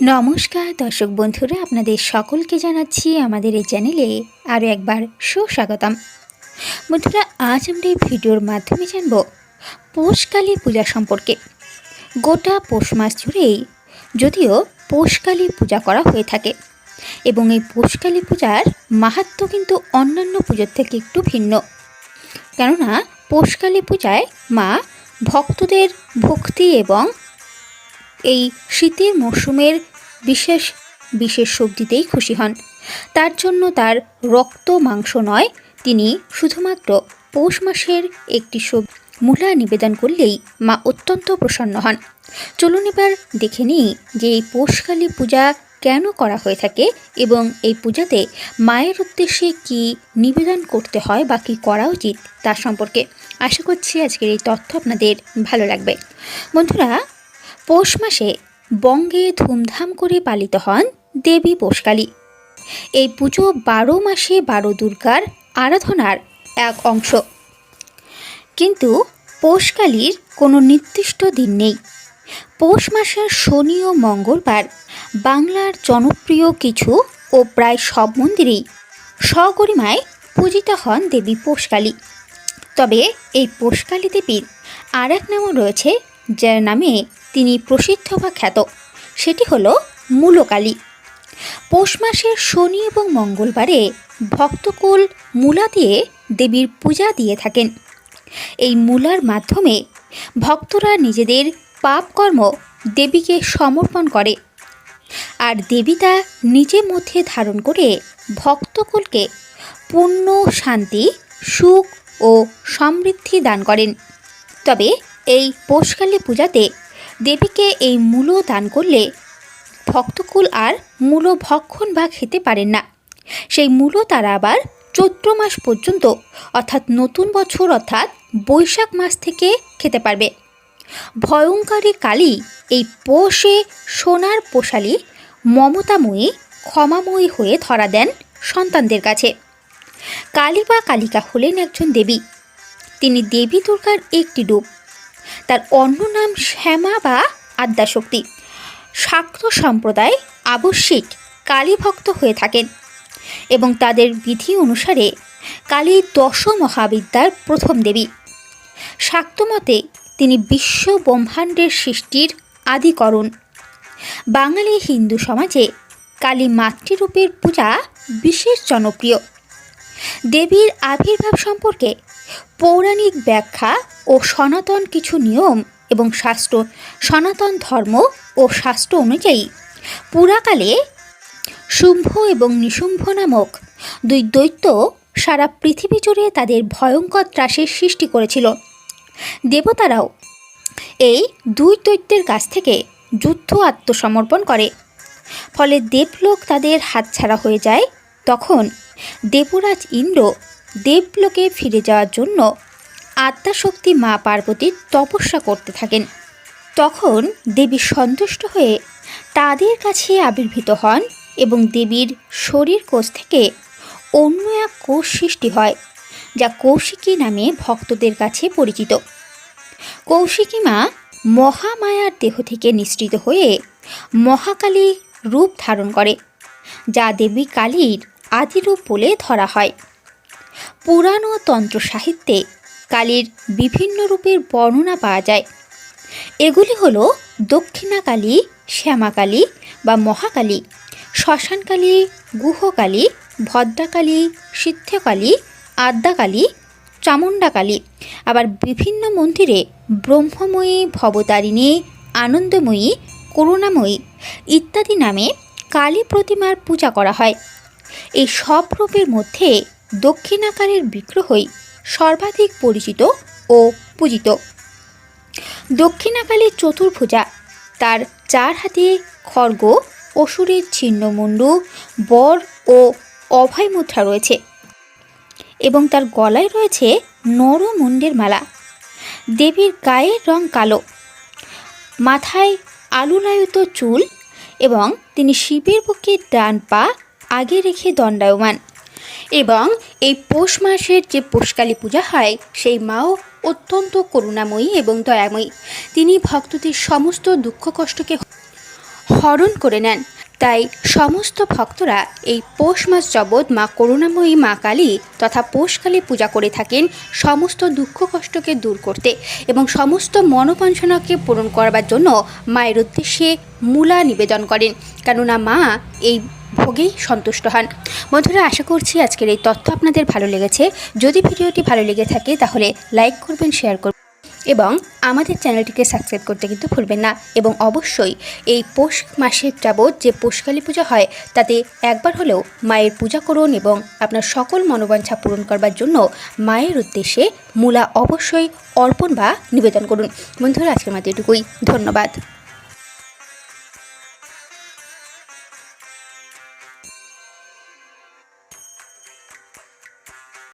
নমস্কার, দর্শক বন্ধুরা, আপনাদের সকলকে জানাচ্ছি আমাদের এই চ্যানেলে আরও একবার সুস্বাগতম। বন্ধুরা, আজ আমরা এই ভিডিওর মাধ্যমে জানব পৌষকালী পূজা সম্পর্কে। গোটা পৌষ মাস জুড়েই যদিও পৌষকালী পূজা করা হয়ে থাকে এবং এই পৌষকালী পূজার মাহাত্ম কিন্তু অন্যান্য পুজোর থেকে একটু ভিন্ন। কেননা, পৌষকালী পূজায় মা ভক্তদের ভক্তি এবং এই শীতের মরশুমের বিশেষ বিশেষ সবজিতেই খুশি হন। তার জন্য তার রক্ত মাংস নয়, তিনি শুধুমাত্র পৌষ মাসের একটি সব মূলা নিবেদন করলেই মা অত্যন্ত প্রসন্ন হন। চলুন এবার দেখে নিই যে এই পৌষকালী পূজা কেন করা হয়ে থাকে এবং এই পূজাতে মায়ের উদ্দেশ্যে কি নিবেদন করতে হয় বা কী করা উচিত তার সম্পর্কে। আশা করছি আজকের এই তথ্য আপনাদের ভালো লাগবে। বন্ধুরা, পৌষ মাসে বঙ্গে ধুমধাম করে পালিত হন দেবী পোষকালী এই পুজো বারো মাসে বারো দুর্গার আরাধনার এক অংশ। কিন্তু পৌষকালীর কোনো নির্দিষ্ট দিন নেই। পৌষ মাসের শনি ও মঙ্গলবার বাংলার জনপ্রিয় কিছু ও প্রায় সব মন্দিরেই সগরিমায় পূজিত হন দেবী পোষকালী তবে এই পৌষকালী দেবীর আর এক নামও রয়েছে যার নামে তিনি প্রসিদ্ধ বা খ্যাত। সেটি হলো মূলকালী। পৌষ মাসের শনি এবং মঙ্গলবারে ভক্তকুল মূলা দিয়ে দেবীর পূজা দিয়ে থাকেন। এই মূলার মাধ্যমে ভক্তরা নিজেদের পাপকর্ম দেবীকে সমর্পণ করে। আর দেবী তা নিজের মধ্যে ধারণ করে ভক্তকুলকে পূর্ণ শান্তি, সুখ ও সমৃদ্ধি দান করেন। তবে এই পৌষকালী পূজাতে দেবীকে এই মূলো দান করলে ভক্তকুল আর মূলো ভক্ষণ বা খেতে পারেন না। সেই মূলো তারা আবার চৈত্র মাস পর্যন্ত, অর্থাৎ নতুন বছর, অর্থাৎ বৈশাখ মাস থেকে খেতে পারবে। ভয়ঙ্করী কালী এই পোষে সোনার পোষালি মমতাময়ী, ক্ষমাময়ী হয়ে ধরা দেন সন্তানদের কাছে। কালী বা কালিকা হলেন একজন দেবী। তিনি দেবী দুর্গার একটি রূপ। তার অন্য নাম শ্যামা বা আদ্যাশক্তি। শাক্ত সম্প্রদায় আবশ্যিক কালীভক্ত হয়ে থাকেন এবং তাদের বিধি অনুসারে কালী দশ মহাবিদ্যার প্রথম দেবী। শাক্তমতে তিনি বিশ্ব ব্রহ্মাণ্ডের সৃষ্টির আদিকরণ। বাঙালি হিন্দু সমাজে কালী মাতৃরূপের পূজা বিশেষ জনপ্রিয়। দেবীর আবির্ভাব সম্পর্কে পৌরাণিক ব্যাখ্যা ও সনাতন কিছু নিয়ম এবং শাস্ত্র, সনাতন ধর্ম ও শাস্ত্র অনুযায়ী। পুরাকালে শুম্ভ এবং নিশুম্ভ নামক দুই দৈত্য সারা পৃথিবী জুড়ে তাদের ভয়ঙ্কর ত্রাসের সৃষ্টি করেছিল। দেবতারাও এই দুই দৈত্যের কাছ থেকে যুদ্ধ আত্মসমর্পণ করে। ফলে দেবলোক তাদের হাতছাড়া হয়ে যায়, তখন দেবরাজ ইন্দ্র দেবলোকে ফিরে যাওয়ার জন্য আত্মাশক্তি মা পার্বতীর তপস্যা করতে থাকেন। তখন দেবী সন্তুষ্ট হয়ে তাদের কাছে আবির্ভূত হন এবং দেবীর শরীর কোষ থেকে অন্য এক কোষ সৃষ্টি হয়, যা কৌশিকী নামে ভক্তদের কাছে পরিচিত। কৌশিকী মা মহামায়ার দেহ থেকে নিঃসৃত হয়ে মহাকালী রূপ ধারণ করে, যা দেবী কালীর আদিরূপ বলে ধরা হয়। পুরাণ ও তন্ত্র সাহিত্যে কালীর বিভিন্ন রূপের বর্ণনা পাওয়া যায়। এগুলি হল দক্ষিণাকালী, শ্যামাকালী বা মহাকালী, শ্মশানকালী, গুহকালী, ভদ্রাকালী, সিদ্ধকালী, আদ্যাকালী, চামুণ্ডাকালী, আবার বিভিন্ন মন্দিরে ব্রহ্মময়ী, ভবতারিণী, আনন্দময়ী, করুণাময়ী ইত্যাদি নামে কালী প্রতিমার পূজা করা হয়। এই সব রূপের মধ্যে দক্ষিণাকারের বিগ্রহই সর্বাধিক পরিচিত ও পূজিত। দক্ষিণাকালীর চতুর্ভুজা, তার চার হাতে খর্গ, অসুরের ছিন্নমুণ্ডু বর ও অভয় মুদ্রা রয়েছে এবং তার গলায় রয়েছে নরমুণ্ডের মালা। দেবীর গায়ের রং কালো, মাথায় আলুলায়িত চুল এবং তিনি শিবের বুকে ডান পা আগে রেখে দণ্ডায়মান। এবং এই পৌষ মাসের যে পৌষকালী পূজা হয়, সেই মাও অত্যন্ত করুণাময়ী এবং দয়াময়ী। তিনি ভক্তদের সমস্ত দুঃখ কষ্টকে হরণ করে নেন। তাই সমস্ত ভক্তরা এই পৌষ মাস জগৎ মা করুণাময়ী মা কালী তথা পৌষকালী পূজা করে থাকেন সমস্ত দুঃখ কষ্টকে দূর করতে এবং সমস্ত মনোবাঞ্ছনাকে পূরণ করবার জন্য মায়ের উদ্দেশ্যে মূলা নিবেদন করেন। কেননা মা এই ভোগেই সন্তুষ্ট হন। বন্ধুরা, আশা করছি আজকের এই তথ্য আপনাদের ভালো লেগেছে। যদি ভিডিওটি ভালো লেগে থাকে, তাহলে লাইক করবেন, শেয়ার করবেন এবং আমাদের চ্যানেলটিকে সাবস্ক্রাইব করতে কিন্তু ভুলবেন না। এবং অবশ্যই এই পৌষ মাসের যাবৎ যে পৌষকালী পূজা হয়, তাতে একবার হলেও মায়ের পূজা করুন এবং আপনার সকল মনোবাঞ্ছা পূরণ করবার জন্য মায়ের উদ্দেশ্যে মূলা অবশ্যই অর্পণ বা নিবেদন করুন। বন্ধুরা, আজকের মতো এটুকুই। ধন্যবাদ।